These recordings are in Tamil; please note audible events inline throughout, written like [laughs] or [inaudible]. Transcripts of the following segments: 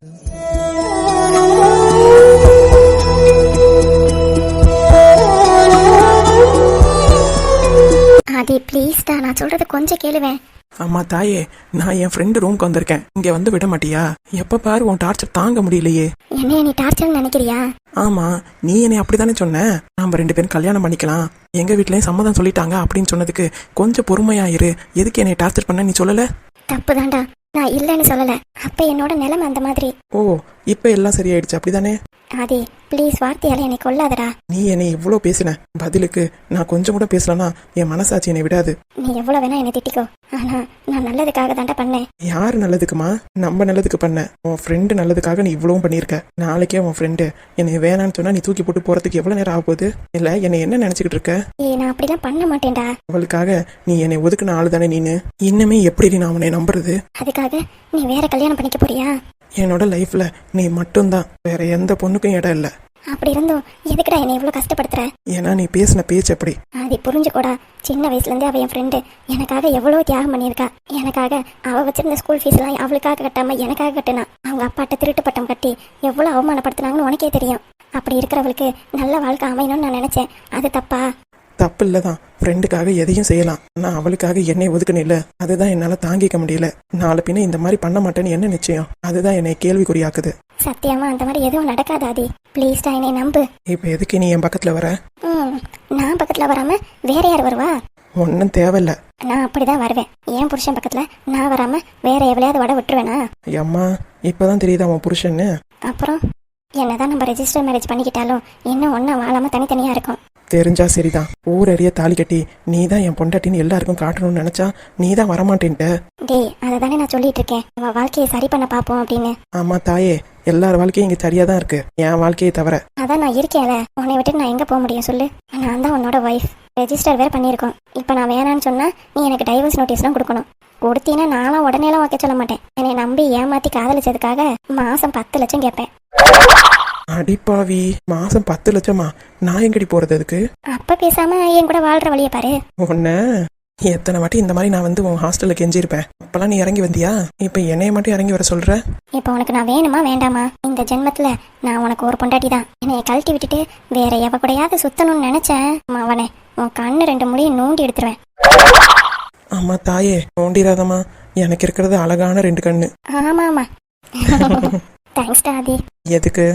ஆதி ப்ளீஸ்டா நான் சொல்றது கொஞ்சம் கேளுவேன். அம்மா தாயே நான் என் ஃப்ரெண்டு ரூம்க்கு வந்திருக்கேன். இங்க வந்து விட மாட்டியா? எப்ப பாரு உன் டார்ச்சர் தாங்க முடியலையே. என்னைய நீ டார்ச்சர்னு நினைக்கிறியா? ஆமா நீ என்னை அப்படித்தானே சொன்ன? நாம ரெண்டு பேரும் கல்யாணம் பண்ணிக்கலாம். எங்க வீட்லயும் சம்மதம் சொல்லிட்டாங்க அப்படின்னு சொன்னதுக்கு கொஞ்சம் பொறுமையா இரு. எதுக்கு என்னை டார்ச்சர் பண்ண? நீ சொல்லல? தப்பு தான்டா நான் இல்லைன்னு சொல்லல. அப்ப என்னோட நிலைமை அந்த மாதிரி. ஓ இப்ப எல்லாம் சரியாயிடுச்சு அப்படிதானே? ஆதி ப்ளீஸ் வார்த்தையால என்னை கொல்லாதடா. நீ என்னை இவ்வளோ பேசின பதிலுக்கு நான் கொஞ்சம் கூட பேசலனா என் மனசாட்சி என்னை விடாது. நீ எவ்வளவு வேணா என்னை திட்டிக்கோ. ஆனா நான் நல்லதுக்காக தான்டா பண்ணேன். யார் நல்லதுக்குமா? நம்ம நல்லதுக்கு பண்ண. உன் ஃப்ரெண்டு நல்லதுக்காக நீ இவ்வளவும் பண்ணியிருக்க நாளைக்கே உன் ஃப்ரெண்டு என்னை வேணான்னு சொன்னா நீ தூக்கி போட்டு போறதுக்கு எவ்வளவு நேரம் ஆக போகுது இல்ல என்னை என்ன நினைச்சுக்கிட்டு இருக்க? ஏய் நான் அப்படிலாம் பண்ண மாட்டேன்டா. அவளுக்காக நீ என்னை ஒதுக்குன ஆளு தானே நீனு? இன்னுமே எப்படி நான் உன்னை நம்புறது? அதுக்காக நீ வேற கல்யாணம் பண்ணிக்க போறியா? என்னோட லைஃப்ல நீ மட்டும்தான். வேற எந்த பொண்ணுக்கும் இடம் இல்ல. அப்படி இருந்தும் எதுக்குடா என்னை இவ்வளவு கஷ்டப்படுத்துற? ஏன்னா நீ பேசின பேச்சு அப்படி. அது புரிஞ்சுக்கூடா. சின்ன வயசுல இருந்தே அவ என் ஃப்ரெண்டு எனக்காக எவ்வளவு தியாகம் பண்ணியிருக்கா. எனக்காக அவ வச்சிருந்த ஸ்கூல் ஃபீஸ் எல்லாம் அவளுக்காக கட்டாம எனக்காக கட்டினா அவங்க அப்பாட்ட திருட்டு பட்டம் கட்டி எவ்வளவு அவமானப்படுத்தினாங்கன்னு உனக்கே தெரியும். அப்படி இருக்கிறவளுக்கு நல்ல வாழ்க்கை அமையணும்னு நான் நினைச்சேன். அது தப்பா? தப்பு இல்லதான் ஃப்ரெண்டுக்காக எதையும் செய்யலாம். நான் அவளுக்காக என்னை ஒதுக்கணும் இல்ல அதுதான் என்னால தாங்கிக்க முடியல. நாளை பின்ன இந்த மாதிரி பண்ண மாட்டேன்னு என்ன நிச்சயம்? அதுதான் என்னை கேள்விக்குறியாக்குது. சத்தியமா அந்த மாதிரி எதுவும் நடக்காது ஆதி? ப்ளீஸ்டா என்னை நம்பு. இப்ப எதுக்கு நீ என் பக்கத்துல வர? ம் நான் பக்கத்துல வராம வேற யார் வருவா? ஒன்னும் தேவையில்ல. நான் அப்படிதான் வருவேன். என் புருஷன் பக்கத்துல நான் வராம வேற எவ்வளையாவது வட விட்டுருவேனா? அம்மா இப்பதான் தெரியுதா உன் புருஷன்னு? அப்புறம் என்னதான் நம்ம ரெஜிஸ்டர் மேரேஜ் பண்ணிக்கிட்டாலும் இன்னும் ஒன்னா வாழாம தனித்தனியா இருக்கும். தெரிஞ்சா சரிதான். ஊரறிய தாலி கட்டி நீ தான் என் பொண்டாட்டின்னு எல்லாருக்கும் காட்டணும்னு நினைச்சா நீ தான் வரமாட்டேன்ட்ட. டேய் அதை தானே நான் சொல்லிட்டு இருக்கேன். வாழ்க்கையை சரி பண்ண பாப்போம் அப்படின்னு. ஆமா தாயே எல்லார் வாழ்க்கையும் இங்க சரியா தான் இருக்கு. என் வாழ்க்கையை தவிர. அதான் நான் இருக்கேன்ல. உன்னை விட்டு நான் எங்க போக முடியும் சொல்லு. நான் தான் உன்னோட ஒய்ஃப் ரெஜிஸ்டர் வேற பண்ணியிருக்கோம். இப்போ நான் வேணான்னு சொன்னா நீ எனக்கு டைவர்ஸ் நோட்டீஸ்லாம் கொடுக்கணும். கொடுத்தீங்கன்னா நானும் உடனேலாம் வைக்க சொல்ல மாட்டேன். என்னை நம்பி ஏமாத்தி காதலிச்சதுக்காக மாசம் பத்து லட்சம் கேட்பேன். அடிப்பாவி மாசம் பத்து லட்சமா? நான் எங்கடி போறது அதுக்கு? அப்ப பேசாம என் கூட வாழ்ற வழியை பாரு. உன்ன? எத்தனை வாட்டி இந்த மாதிரி நான் வந்து உன் ஹாஸ்டல்ல கெஞ்சிருப்பேன் அப்பெல்லாம் நீ இறங்கி வந்தியா? இப்ப என்னைய மட்டும் இறங்கி வர சொல்ற? இப்போ உனக்கு நான் வேணுமா வேண்டாமா? இந்த ஜென்மத்துல நான் உனக்கு ஒரு பொண்டாட்டி தான் என்னைய கழட்டி விட்டுட்டு வேற எவ கூடயாவது சுத்தணும்னு நினைச்சேன். அவனே உன் கண்ணு ரெண்டு முடியும் நோண்டி எடுத்துருவேன். அம்மா தாயே நோண்டிராதம்மா எனக்கு இருக்கிறது அழகான ரெண்டு கண்ணு. ஆமா ஆமா தேங்க்ஸ் ஆதி எதுக்கு?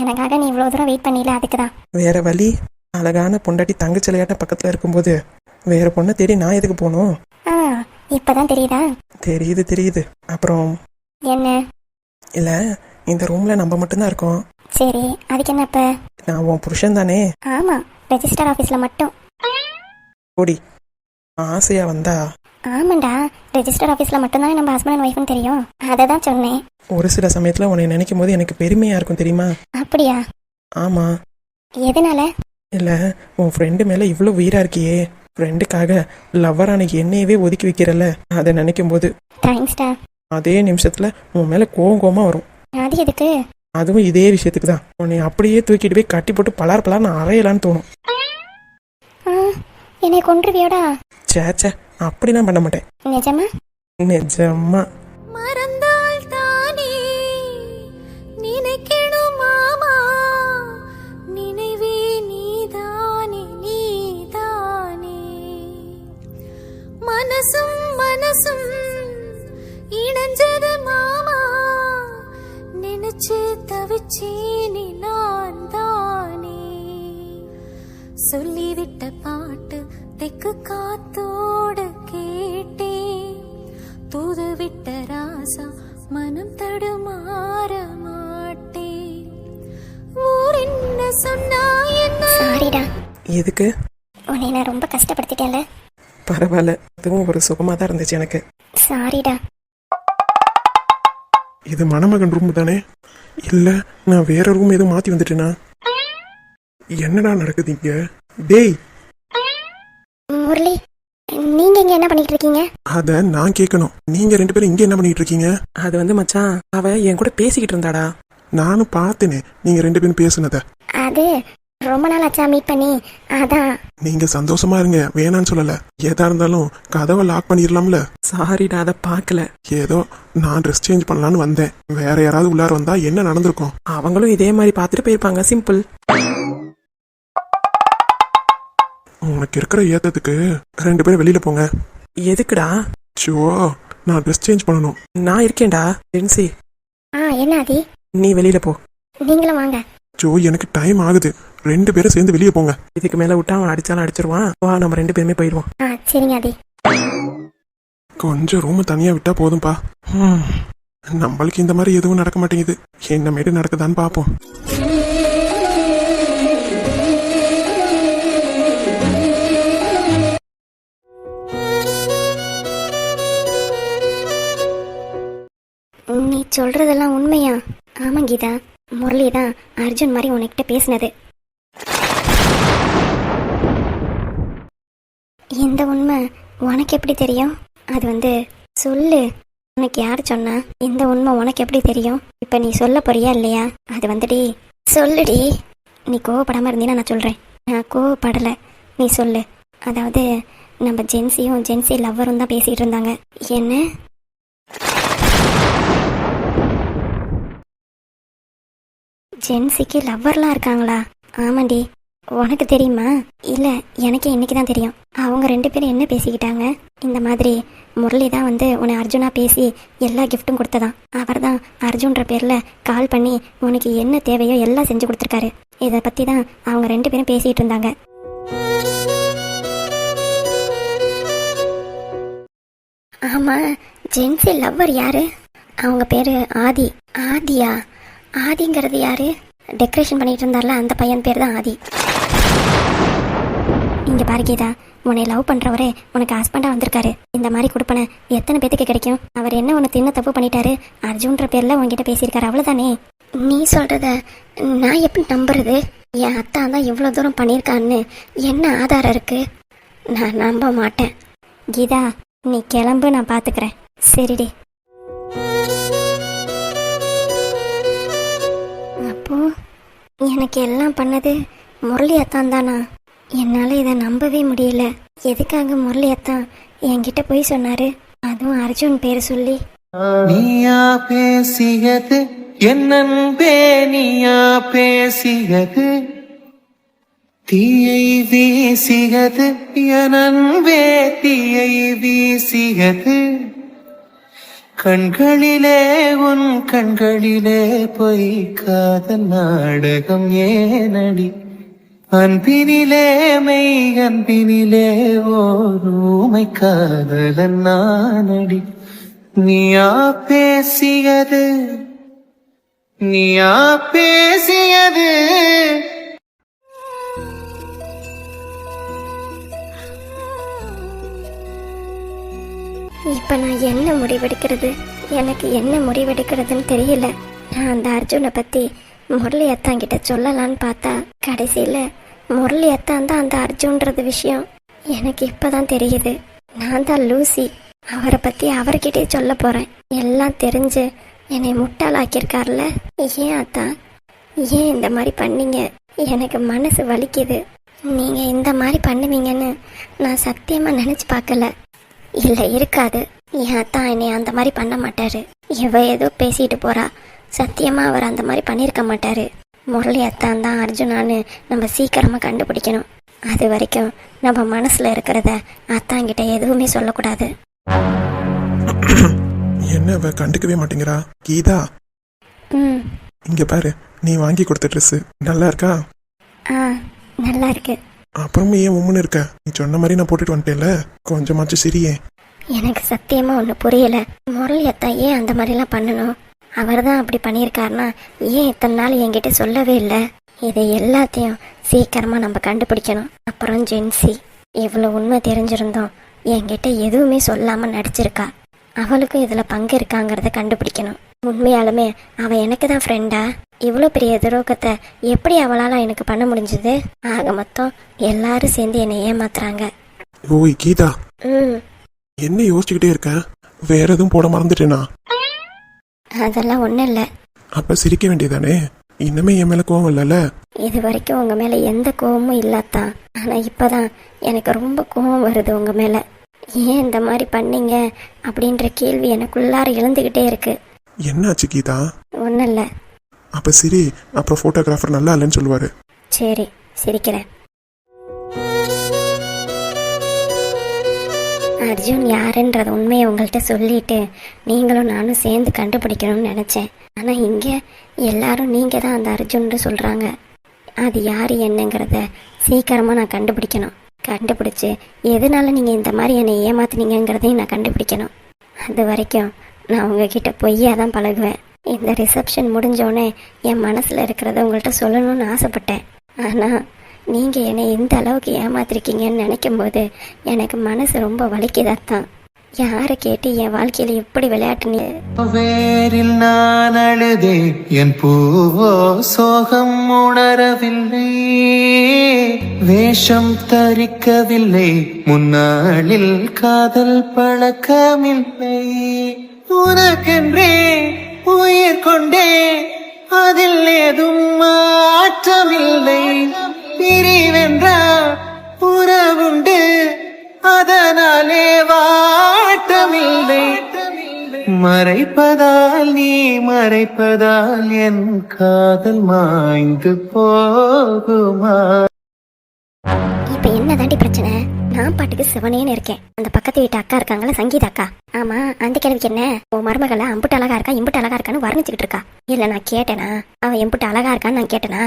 எனக்காக நீ இவ்வளவு தூரம் வெயிட் பண்ணில அதுக்கு தான் வேற வழி? அழகான பொண்டாட்டி தங்கச்சிலையாட்ட பக்கத்துல இருக்கும்போது வேற பொண்ணை தேடி நான் எதுக்கு போகணும்? ஆ இப்பதான் தெரியுதா? தெரியுது தெரியுது. அப்புறம்? என்ன? இல்ல இந்த ரூம்ல நம்ம மட்டும்தான் இருக்கோம். சரி அதுக்கு என்ன இப்ப? நான் உன் புருஷன் தானே? ஆமா ரெஜிஸ்டர் ஆபீஸ்ல மட்டும். ஓடி ஆசையா வந்தா? ஆமாண்டா ரெஜிஸ்டர் ஆபீஸ்ல மட்டும் தானே நம்ம ஹஸ்பண்ட் அண்ட் ஒய்ஃப்னு தெரியும். அதை தான் சொன்னேன். ஒரு சில சமயத்துல உன்னை நினைக்கும் போது எனக்கு பெருமையா இருக்கும் தெரியுமா? அப்படியா? ஆமா. எதனால? இல்ல உன் ஃப்ரெண்டு மேல இவ்வளவு உயிரா இருக்கியே. ஃப்ரெண்டுக்காக லவ்வரான என்னையவே ஒதுக்கி வைக்கிறல்ல. அதை நினைக்கும் போது. தேங்க்ஸ்டா அதே நிமிஷத்துல உன் மேல கோவம் கோவமா வரும். அது எதுக்கு? அதுவும் இதே விஷயத்துக்கு தான். உன்னை அப்படியே தூக்கிட்டு போய் கட்டி போட்டு பலார் பலார்னு அறையலான்னு தோணும். என்னை கொன்றுவியோடா? சே சே அப்படி நான் பண்ண மாட்டேன். நிஜமா? நிஜமா. மறந்தால் எதுக்கு? உன்னை நான் ரொம்ப கஷ்டப்படுத்திட்டேன்ல. பரவாயில்ல. அதுவும் ஒரு சுகமா தான் இருந்துச்சு எனக்கு. சாரிடா இது மணமகன் ரூம் தானே? இல்ல நான் வேற ரூம் எதுவும் மாத்தி வந்துட்டேனா? என்னடா நடக்குது இங்க? டேய்! முரளி நீங்க இங்க என்ன பண்ணிட்டு இருக்கீங்க? அத நான் கேட்கணும் நீங்க ரெண்டு பேரும் இங்க என்ன பண்ணிட்டு இருக்கீங்க? அது வந்து மச்சான் அவ என் கூட பேசிக்கிட்டு இருந்தாடா. நானும் பார்த்தேனே நீங்க ரெண்டு பேரும் பேசுனத. அது ரொம்ப நாள் ஆச்சா மீட் பண்ணி. அதான். நீங்க சந்தோஷமா இருங்க. வேணான்னு சொல்லல. ஏதா இருந்தாலும் கதவை லாக் பண்ணிடலாம்ல சாரிடா அதை பார்க்கல. ஏதோ நான் ட்ரெஸ் சேஞ்ச் பண்ணலான்னு வந்தேன். வேற யாராவது உள்ளார வந்தா என்ன நடந்திருக்கும்? அவங்களும் இதே மாதிரி பார்த்துட்டு போயிருப்பாங்க சிம்பிள் உனக்கு இருக்கிற ஏத்தத்துக்கு ரெண்டு பேரும் வெளியில போங்க. எதுக்குடா? சோ நான் ட்ரெஸ் சேஞ்ச் பண்ணணும். நான் இருக்கேன்டா ஜென்சி. ஆ என்ன ஆதி? நீ வெளியில போ. நீங்களும் வாங்க. ஜோ எனக்கு டைம் ஆகுது. ரெண்டு பேரும் சேர்ந்து வெளியே போங்க. இதுக்கு மேல விட்டா அவன் அடிச்சாலும் அடிச்சிருவான். வா நம்ம ரெண்டு பேருமே போயிடுவோம். ஆ சரிங்க ஆதி கொஞ்சம் ரூம் தனியா விட்டா போதும்பா. ஹம், நம்மளுக்கு இந்த மாதிரி எதுவும் நடக்க மாட்டேங்குது. என்ன மாரி நடக்குதான்னு பாப்போம். நீ சொல்றதெல்லாம் உண்மையா? ஆமா கீதா. முரளி தான் அர்ஜுன் மாதிரி உனக்கிட்ட பேசினது. இந்த உண்மை உனக்கு எப்படி தெரியும்? அது வந்து சொல்லு. உனக்கு யார் சொன்னா இந்த உண்மை உனக்கு எப்படி தெரியும்? இப்ப நீ சொல்ல போறியா இல்லையா? அது வந்துடி சொல்லுடி. நீ கோவப்படாம இருந்தீன்னா நான் சொல்றேன். நான் கோவப்படல. நீ சொல்லு. அதாவது நம்ம ஜென்சியும் ஜென்சி லவ்வரும் தான் பேசிட்டு இருந்தாங்க. என்ன? ஜென்சிக்கு லவ்வர்லாம் இருக்காங்களா? ஆமாண்டி. உனக்கு தெரியுமா? இல்ல எனக்கு இன்னைக்கு தான் தெரியும். அவங்க ரெண்டு பேரும் என்ன பேசிக்கிட்டாங்க? இந்த மாதிரி முரளி தான் வந்து உன்னை அர்ஜுனா பேசி எல்லா கிஃப்ட்டும் கொடுத்ததாம் அவர் தான் அர்ஜுன்ற பேரில் கால் பண்ணி உனக்கு என்ன தேவையோ எல்லாம் செஞ்சு கொடுத்துருக்காரு. இதை பற்றி தான் அவங்க ரெண்டு பேரும் பேசிகிட்டு இருந்தாங்க. ஆமாம் ஜென்ஸி லவ்வர் யாரு? அவங்க பேரு ஆதி. ஆதியா? ஆதிங்கிறது யாரு? டெக்கரேஷன் பண்ணிட்டு இருந்தார்ல அந்த பையன் பேர் தான் ஆதி. இங்க பாரு கீதா. உன்னை லவ் பண்றவரே உனக்கு ஹஸ்பண்டா வந்திருக்காரு. இந்த மாதிரி கொடுப்பன எத்தனை பேத்துக்கு கிடைக்கும்? அவர் என்ன உனக்கு என்ன தப்பு பண்ணிட்டாரு? அர்ஜுன்ற பேர்ல உன்கிட்ட பேசியிருக்காரு அவ்வளவுதானே? நீ சொல்றத நான் எப்படி நம்புறது? என் அத்தா தான் இவ்வளோ தூரம் பண்ணியிருக்கான்னு என்ன ஆதாரம் இருக்கு? நான் நம்ப மாட்டேன். கீதா நீ கிளம்பு நான் பாத்துக்கிறேன். சரிடி. அப்போ? எனக்கு எல்லாம் பண்ணது முரளி அத்தான் தானா? என்னால் இதை நம்பவே முடியல. எதுக்காக முரளியத்தான் என்கிட்ட போய் சொன்னாரு? அதுவும் அர்ஜுன் பேர் சொல்லி. நீயா பேசியது என்னன்பே நீயா பேசியது. தீயை வீசியது என் தீயை வீசியது. கண்களிலே உன் கண்களிலே பொய் காதல் நாடகம் ஏனடி. அன்பினிலே மெய் அன்பினிலே ஓருமை காதலன் நானடி. நீயா பேசியது? நீயா பேசியது? இப்போ நான் என்ன முடிவெடுக்கிறது? எனக்கு என்ன முடிவெடுக்கிறதுன்னு தெரியல. நான் அந்த அர்ஜுனை பற்றி முரளி அத்தான் கிட்ட சொல்லலான்னு பார்த்தா கடைசியில் முரளி அத்தான் தான் அந்த அர்ஜுன்றது விஷயம். எனக்கு இப்போதான் தெரியுது. நான் தான் லூசி. அவரை பற்றி அவர்கிட்டயே சொல்ல போகிறேன் எல்லாம் தெரிஞ்சு என்னை முட்டாளாக்கியிருக்கார்ல ஏன் அத்தான் ஏன் இந்த மாதிரி பண்ணீங்க? எனக்கு மனசு வலிக்குது. நீங்கள் இந்த மாதிரி பண்ணுவீங்கன்னு நான் சத்தியமாக நினச்சி பார்க்கல. இல்லை இருக்காது. என் அத்தான் என்னை அந்த மாதிரி பண்ண மாட்டாரு? இவ ஏதோ பேசிட்டு போறா. சத்தியமா அவர் அந்த மாதிரி பண்ணியிருக்க மாட்டாரு. முரளி அத்தான் தான் அர்ஜுனான்னு நம்ம சீக்கிரமா கண்டுபிடிக்கணும். அது வரைக்கும் நம்ம மனசுல இருக்கிறத அத்தாங்கிட்ட எதுவுமே சொல்லக்கூடாது. என்ன அவ கண்டுக்கவே மாட்டேங்கிறா. கீதா. ம். இங்க பாரு நீ வாங்கி கொடுத்த ட்ரெஸ் நல்லா இருக்கா? ஆ நல்லா இருக்கு. அப்புறமே ஏன் உம்முன்னு இருக்க? நீ சொன்ன மாதிரி நான் போட்டுட்டு வந்துட்டேன்ல. கொஞ்சமாச்சும் சிரியே. எனக்கு சத்தியமா ஒன்று புரியல. முரளி அத்தா ஏன் அந்த மாதிரிலாம் பண்ணணும்? அவர் தான் அப்படி பண்ணியிருக்காருன்னா ஏன் இத்தனை நாள் என்கிட்ட சொல்லவே இல்லை? இதை எல்லாத்தையும் சீக்கிரமா நம்ம கண்டுபிடிக்கணும். அப்புறம் ஜென்சி இவ்வளோ உண்மை தெரிஞ்சிருந்தோம் என்கிட்ட எதுவுமே சொல்லாம நடிச்சிருக்கா. அவளுக்கும் இதுல பங்கு இருக்காங்கிறத கண்டுபிடிக்கணும். உண்மையாலுமே அவ எனக்கு தான் ஃப்ரெண்டா இவ்வளோ பெரிய துரோகத்தை எப்படி அவளால எனக்கு பண்ண முடிஞ்சது? ஆக மொத்தம் எல்லாரும் சேர்ந்து என்னை ஏமாத்துறாங்க. ஓய் கீதா. ம். என்ன யோசிச்சுக்கிட்டே இருக்க? வேற எதுவும் போட மறந்துட்டேனா? அதெல்லாம் ஒன்றும் இல்லை. அப்ப சிரிக்க வேண்டியதானே? இன்னுமே என் மேல கோவம் இல்லைல்ல? இது வரைக்கும் உங்க மேல எந்த கோவமும் இல்லாதான் ஆனா இப்பதான் எனக்கு ரொம்ப கோவம் வருது உங்க மேல. ஏன் இந்த மாதிரி பண்ணீங்க? அப்படின்ற கேள்வி எனக்குள்ளார எழுந்துகிட்டே இருக்கு. என்னாச்சு கீதா? ஒன்றும் இல்லை. அப்ப சரி அப்புறம் போட்டோகிராஃபர் நல்லா இல்லைன்னு சொல்லுவாரு. சரி சிரிக்கிறேன். அர்ஜுன் யாருன்றத உண்மையை உங்கள்கிட்ட சொல்லிட்டு நீங்களும் நானும் சேர்ந்து கண்டுபிடிக்கணும்னு நினச்சேன். ஆனால் இங்கே எல்லாரும் நீங்கள் தான் அந்த அர்ஜுன்னு சொல்கிறாங்க அது யார் என்னங்கிறத சீக்கிரமாக நான் கண்டுபிடிக்கணும். கண்டுபிடிச்சி எதனால நீங்கள் இந்த மாதிரி என்னை ஏமாத்துனீங்கிறதையும் நான் கண்டுபிடிக்கணும். அது வரைக்கும் நான் உங்ககிட்ட பொய்யாக தான் பழகுவேன். இந்த ரிசப்ஷன் முடிஞ்சோடனே என் மனசில் இருக்கிறத உங்கள்கிட்ட சொல்லணும்னு ஆசைப்பட்டேன். ஆனால் நீங்கள் என்னை இந்த அளவுக்கு ஏமாத்திருக்கீங்கன்னு நினைக்கும் போது எனக்கு மனசு ரொம்ப வலிக்குதாத்தான் யாரை கேட்டு என் வாழ்க்கையில் எப்படி விளையாட்டு வேரில் நான் அழுதே என் பூவோ சோகம் உணரவில்லை. வேஷம் தரிக்கவில்லை முன்னாளில் காதல் பழக்கமில்லை. உனக்கென்றே உயிர் கொண்டே அதில் ஏதும் மாற்றமில்லை. பிரிவென்றால் உறவுண்டு அதனாலே வாட்டமில்லை. மறைப்பதால் நீ மறைப்பதால் என் காதல் மாய்ந்து போகுமா? இப்போ என்ன தாண்டி பிரச்சனை? நான் பாட்டுக்கு சிவனேன்னு இருக்கேன். அந்த பக்கத்து வீட்டு அக்கா இருக்காங்களா சங்கீத அக்கா. ஆமா அந்த கிழவிக்கு என்ன? உன் மருமகளை அம்புட்டு அழகா இருக்கா இம்புட்டு அழகா இருக்கான்னு வர்ணிச்சுக்கிட்டு இருக்கா. இல்ல நான் கேட்டேனா? அவன் எம்புட்டு அழகா இருக்கான்னு நான் கேட்டேனா?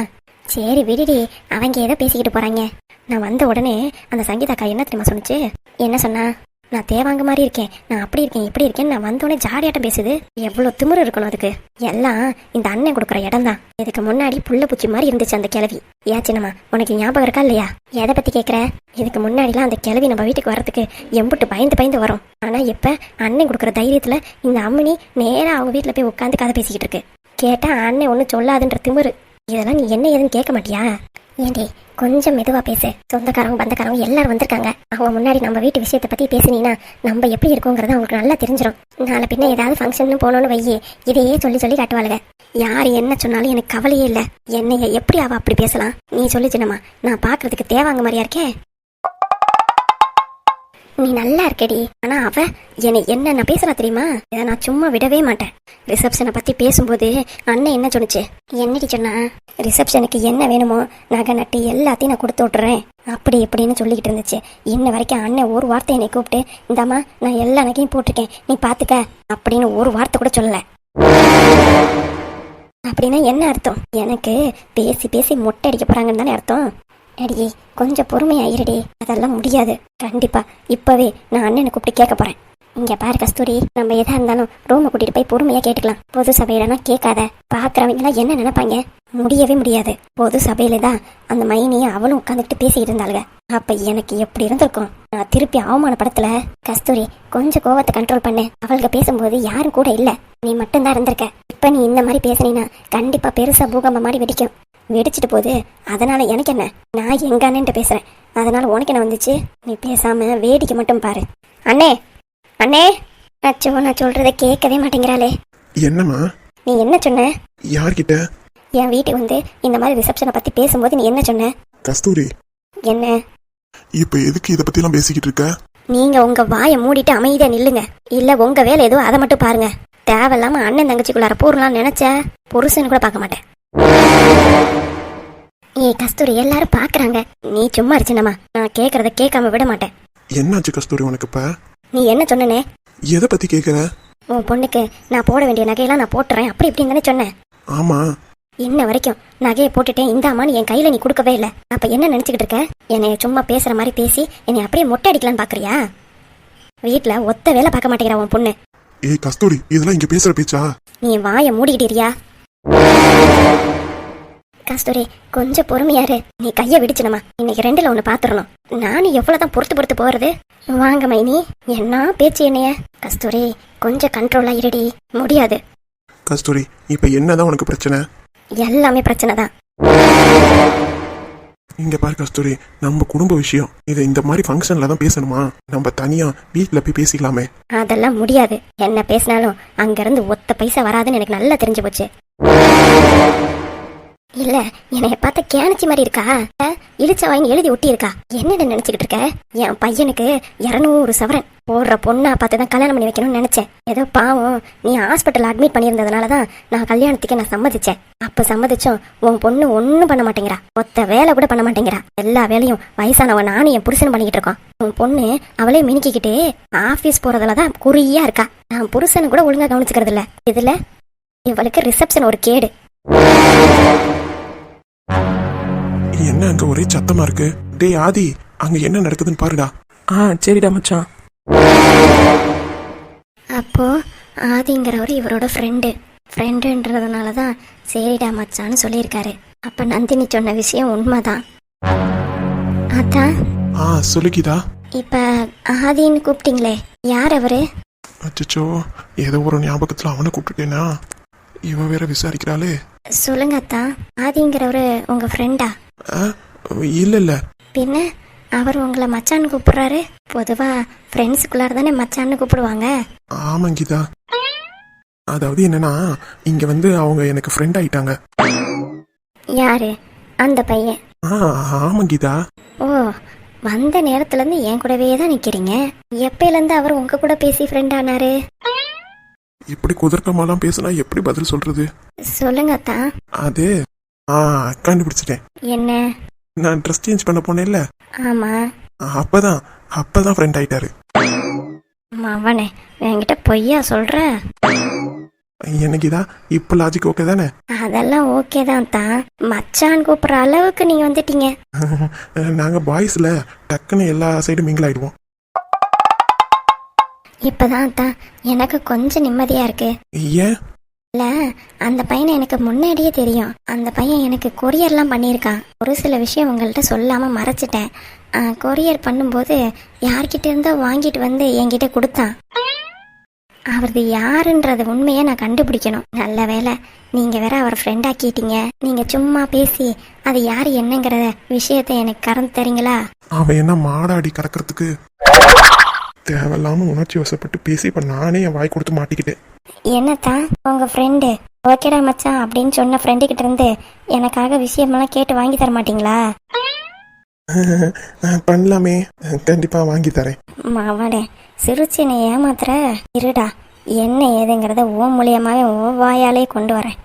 சரி விடுடி. அவங்க ஏதோ பேசிக்கிட்டு போறாங்க. நான் வந்த உடனே அந்த சங்கீதாக்கா என்ன தெரியுமா சொன்னிச்சு? என்ன சொன்னா? நான் தேவாங்க மாதிரி இருக்கேன். நான் அப்படி இருக்கேன் இப்படி இருக்கேன் நான் வந்த உடனே ஜாடியாட்டம் பேசுது. எவ்வளோ திமிரு இருக்கணும் அதுக்கு. எல்லாம் இந்த அண்ணன் கொடுக்குற இடம் தான் இதுக்கு முன்னாடி புள்ள பூச்சி மாதிரி இருந்துச்சு அந்த கிழவி. ஏ சின்னம்மா உனக்கு ஞாபகம் இருக்கா இல்லையா? எதை பத்தி கேட்குற இதுக்கு முன்னாடிலாம் அந்த கிழவி நம்ம வீட்டுக்கு வர்றதுக்கு எம்புட்டு பயந்து பயந்து வரும். ஆனா இப்ப அண்ணன் கொடுக்குற தைரியத்துல இந்த அம்மனி நேராக அவங்க வீட்டில் போய் உட்காந்து கதை பேசிக்கிட்டு இருக்கு. கேட்டா அண்ணன் ஒன்றும் சொல்லாதுன்ற திமுரு. இதெல்லாம் நீ என்ன ஏதுன்னு கேட்க மாட்டியா? ஏண்டி கொஞ்சம் மெதுவா பேசு. சொந்தக்காரங்க பந்தக்காரங்க எல்லாரும் வந்திருக்காங்க. அவங்க முன்னாடி நம்ம வீட்டு விஷயத்தை பத்தி பேசினீங்கன்னா நம்ம எப்படி இருக்கோங்கிறது அவங்களுக்கு நல்லா தெரிஞ்சிடும் நாளை பின்ன ஏதாவது ஃபங்க்ஷன் போனோன்னு வையே இதையே சொல்லி சொல்லி காட்டுவாளுங்க யார் என்ன சொன்னாலும் எனக்கு கவலையே இல்லை. என்னைய எப்படி அவ அப்படி பேசலாம்? நீ சொல்லி சின்னம்மா. நான் பாக்குறதுக்கு தேவாங்க மாதிரியா இருக்கே? நீ நல்லா இருக்கடி. ஆனா அவ என்னை என்னென்ன பேசுறா தெரியுமா? இதை நான் சும்மா விடவே மாட்டேன். ரிசப்ஷனை பத்தி பேசும்போது அண்ணன் என்ன சொன்னுச்சு? என்னடி சொன்னா? ரிசப்ஷனுக்கு என்ன வேணுமோ நகை நட்டு எல்லாத்தையும் நான் கொடுத்து விட்டுறேன். அப்படி இப்படின்னு சொல்லிக்கிட்டு இருந்துச்சு. இன்ன வரைக்கும் அண்ணன் ஒரு வார்த்தை என்னை கூப்பிட்டு இந்தாம்மா நான் எல்லா நகையும் போட்டிருக்கேன். நீ பாத்துக்க அப்படின்னு ஒரு வார்த்தை கூட சொல்லல. அப்படின்னா என்ன அர்த்தம்? எனக்கு பேசி பேசி மொட்டை அடிக்க போறாங்கன்னு தானே அர்த்தம். அடியே கொஞ்சம் பொறுமையா இருடி அதெல்லாம் முடியாது. கண்டிப்பா இப்பவே நான் அண்ணனை கூப்பிட்டு கேட்க போறேன். இங்க பாரு கஸ்தூரி நம்ம எதா இருந்தாலும் ரூமை கூட்டிட்டு போய் பொறுமையா கேட்டுக்கலாம். பொது சபையிலனா கேட்காத. பாக்குறவங்க எல்லாம் என்ன நினைப்பாங்க? முடியவே முடியாது. பொது சபையில தான் அந்த மைனியும் அவளும் உட்காந்துட்டு பேசிக்கிட்டு இருந்தாளுங்க அப்ப எனக்கு எப்படி இருந்திருக்கும்? நான் திருப்பி அவமானப்படத்துல. கஸ்தூரி கொஞ்சம் கோவத்தை கண்ட்ரோல் பண்ணு. அவளுக்கு பேசும்போது யாரும் கூட இல்ல. நீ மட்டும்தான் இருந்திருக்க. இப்ப நீ இந்த மாதிரி பேசுனீன்னா கண்டிப்பா பெருசா பூகம்பம் மாதிரி வெடிக்கும். வெடிச்சிட்டு போகுது அதனால எனக்கு என்ன? நான் எங்க அண்ணன்ட்ட பேசுறேன். அதனால உனக்கு என்ன வந்துச்சு? நீ பேசாம வேடிக்கை மட்டும் பாரு. அண்ணே அண்ணே! அச்சோ நான் சொல்றத கேட்கவே மாட்டேங்கிறாளே. என்னம்மா? நீ என்ன சொன்ன? யார்கிட்ட? என் வீட்டுக்கு வந்து இந்த மாதிரி ரிசப்ஷனை பத்தி பேசும்போது நீ என்ன சொன்ன? கஸ்தூரி. என்ன? இப்ப எதுக்கு இதை பத்தி எல்லாம் பேசிக்கிட்டு இருக்க? நீங்க உங்க வாயை மூடிட்டு அமைதியா நில்லுங்க. இல்ல உங்க வேலை ஏதோ அதை மட்டும் பாருங்க. தேவையில்லாம அண்ணன் தங்கச்சிக்குள்ளார பூரலாம் நினைச்ச புருஷன் கூட பார்க்க மாட்டேன். ஏய் கஸ்தூரி எல்லாரும் பாக்குறாங்க. நீ சும்மா இருச்சுனம்மா நான் கேக்குறத கேட்காம விட மாட்டேன். என்னாச்சு கஸ்தூரி உனக்கு இப்ப? நீ என்ன சொன்னனே? எதை பத்தி கேக்குற? உன் பொண்ணுக்கு நான் போட வேண்டிய நகையெல்லாம் நான் போட்டுறேன். அப்படி இப்படின்னு தானே சொன்னேன். ஆமா. இன்ன வரைக்கும் நகையை போட்டுட்டேன். இந்தாமான்னு என் கையில நீ கொடுக்கவே இல்லை. அப்ப என்ன நினைச்சுக்கிட்டு இருக்க? என்னைய சும்மா பேசுற மாதிரி பேசி என்னை அப்படியே மொட்டை அடிக்கலான்னு பாக்குறியா? வீட்ல ஒத்த வேலை பார்க்க மாட்டேங்கிறா உன் பொண்ணு. ஏய் கஸ்தூரி இதெல்லாம் இங்க பேசுற பேச்சா? நீ வாயை மூடிக்கிட்டியா கஸ்தூரி கொஞ்சம் பொறுமையாரு நீ கையை விடிச்சுனமா. இன்னைக்கு ரெண்டுல ஒண்ணு பாத்துறணும். நானும் எவ்வளவுதான் பொறுத்து பொறுத்து போறது? வாங்க மைனி. என்ன பேச்சு என்னைய? கஸ்தூரி கொஞ்சம் கண்ட்ரோலா இருடி. முடியாது. கஸ்தூரி இப்ப என்னதான் உனக்கு பிரச்சனை? எல்லாமே பிரச்சனை தான். இங்க பாரு கஸ்தூரி நம்ம குடும்ப விஷயம். இது இந்த மாதிரி ஃபங்க்ஷன்ல தான் பேசணுமா? நம்ம தனியா வீட்ல போய் பேசிக்கலாமே. அதெல்லாம் முடியாது. என்ன பேசினாலும் அங்கிருந்து ஒத்த பைசா வராதுன்னு எனக்கு நல்லா தெரிஞ்சு போச்சு. இல்ல என்னைய பார்த்த கேனச்சி மாதிரி இருக்கா? அஹ், இழிச்ச வாங்கி எழுதி ஒட்டி இருக்கா என்னென்ன நினைச்சுக்கிட்டு இருக்க? என் பையனுக்கு இரநூறு சவரன். போடுற பொண்ணா பார்த்து தான் கல்யாணம் பண்ணி வைக்கணும்னு நினைச்சேன். ஏதோ பாவம் நீ ஹாஸ்பிட்டல் அட்மிட் பண்ணியிருந்ததுனால தான் நான் கல்யாணத்துக்கு நான் சம்மதிச்சேன். அப்ப சம்மதிச்சோம் உன் பொண்ணு ஒன்றும் பண்ண மாட்டேங்கிறா. ஒத்த வேலை கூட பண்ண மாட்டேங்கிறா. எல்லா வேலையும் வயசானவன் நானும் என் புருஷன் பண்ணிக்கிட்டு இருக்கோம். உன் பொண்ணு அவளே மினுக்கிக்கிட்டே ஆஃபீஸ் போறதுல தான் குறியா இருக்கா? நான் புருஷனை கூட ஒழுங்கா கவனிச்சுக்கிறது இல்ல இதுல இவளுக்கு ரிசப்ஷன் ஒரு கேடு. என்ன அங்க ஒரே சத்தமா இருக்கு? டேய் ஆதி அங்க என்ன நடக்குதுன்னு பாருடா. ஆ சரிடா மச்சான். அப்போ ஆதிங்கிறவர் இவரோட ஃப்ரெண்டு ஃப்ரெண்டுன்றதுனால தான் சரிடா மச்சான்னு சொல்லியிருக்காரு. அப்ப நந்தினி சொன்ன விஷயம் உண்மைதான். அதான். ஆ சொல்லுகிதா இப்ப ஆதின்னு கூப்பிட்டீங்களே யார் அவரு? அச்சச்சோ ஏதோ ஒரு ஞாபகத்துல அவனை கூப்பிட்டுட்டேனா? இவ வேற விசாரிக்கிறாளே. சொல்லுங்க அத்தா ஆதிங்கிறவரு உங்க ஃப்ரெண்டா இல்ல இல்ல. பின்ன அவர் உங்களை மச்சான்னு கூப்பிடுறாரு. பொதுவா ஃப்ரெண்ட்ஸுக்குள்ளார தானே மச்சான்னு கூப்பிடுவாங்க. கீதா. அதாவது என்னன்னா இங்க வந்து அவங்க எனக்கு ஃப்ரெண்ட் ஆயிட்டாங்க. யாரு? அந்த பையன். ஆ ஆமாம் கீதா. ஓ வந்த நேரத்துல இருந்து என் கூடவே தான் நிக்கிறீங்க. எப்பையில இருந்து அவர் உங்க கூட பேசி ஃப்ரெண்ட் ஆனாரு? இப்படி குதர்க்கமாலாம் பேசினா எப்படி பதில் சொல்றது? சொல்லுங்க அத்தா அது ஆ கண்டுபிடிச்சிட்டேன். என்ன? நான் ட்ரெஸ் சேஞ்ச் பண்ண போனேன்ல? ஆமா. அப்பதான் அப்பதான் ஃப்ரெண்ட் ஆயிட்டாரு. மவனே என்கிட்ட பொய்யா சொல்ற? எனக்கு இதா இப்போ லாஜிக் ஓகே தானே? அதெல்லாம் ஓகே தான் தான் மச்சான் கூப்பிடுற அளவுக்கு நீங்க வந்துட்டீங்க. [laughs] நாங்க பாய்ஸ்ல டக்குன்னு எல்லா சைடும் மிங்கிள் ஆயிடுவோம். இப்பதான் தான் எனக்கு கொஞ்சம் நிம்மதியா இருக்கு. ஏன்? இல்ல அந்த பையனை எனக்கு முன்னாடியே தெரியும். அந்த பையன் எனக்கு கொரியர்லாம் பண்ணியிருக்கான். ஒரு சில விஷயம் உங்கள்கிட்ட சொல்லாம மறைச்சிட்டேன். கொரியர் பண்ணும்போது யார்கிட்ட இருந்தோ வாங்கிட்டு வந்து என்கிட்ட கொடுத்தான். அவரது யாருன்றது உண்மையை நான் கண்டுபிடிக்கணும். நல்ல வேலை நீங்க வேற அவர் ஃப்ரெண்ட் ஆக்கிட்டீங்க. நீங்க சும்மா பேசி அது யார் என்னங்கிற விஷயத்தை எனக்கு கறந்து தரீங்களா? அவன் என்ன மாடாடி கறக்கிறதுக்கு? தேவையில்லாம உணர்ச்சி வசப்பட்டு பேசி இப்ப நானே என் வாய் கொடுத்து மாட்டிக்கிட்டேன். என்னத்தான் உங்க ஃப்ரெண்டு ஓகேடா மச்சான் அப்படின்னு சொன்ன ஃப்ரெண்டு கிட்ட இருந்து எனக்காக விஷயமெல்லாம் கேட்டு வாங்கி தர மாட்டீங்களா? [laughs] பண்ணலாமே. கண்டிப்பா வாங்கி தரேன். மாவாடே சிரிச்சு என்னை ஏமாத்துற? இருடா என்ன ஏதுங்கிறத ஓ மூலியமாவே ஓ வாயாலே கொண்டு வரேன்.